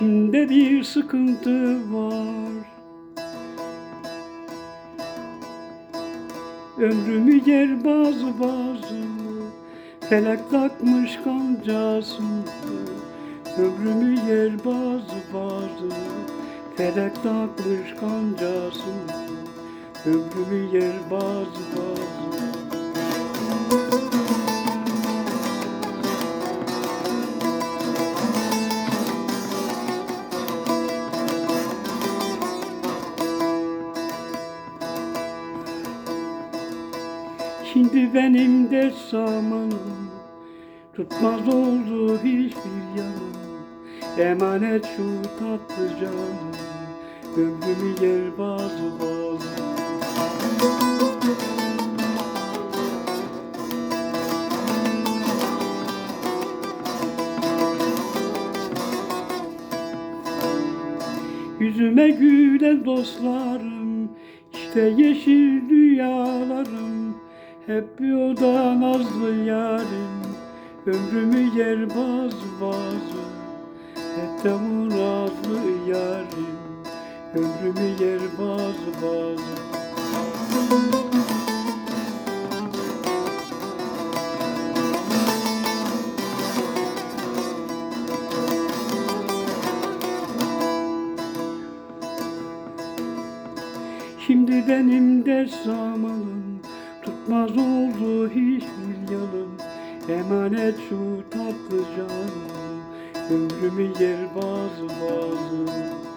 içinde bir sıkıntı var? Ömrümü yer bazı bazı Felak takmış kancasında Ömrümü yer bazı bazı Felek takmış kancasını Ömrümü yer bazı bazı. Şimdi benim de zamanım Tutmaz oldu hiçbir yanım. Emanet şu tatlı canım. Ömrümü yer bazı bazı. Yüzüme gülen dostlarım işte yeşil rüyalarım. Hep bir oda nazlı yarim Ömrümü yer bazı bazı Hep de muradlı yarim. Ömrümü yer bazı bazı Şimdi benim de zamanım Tutmaz oldu hiçbir yanım Emanet şu tatlı canım Ömrümü yer bazı bazı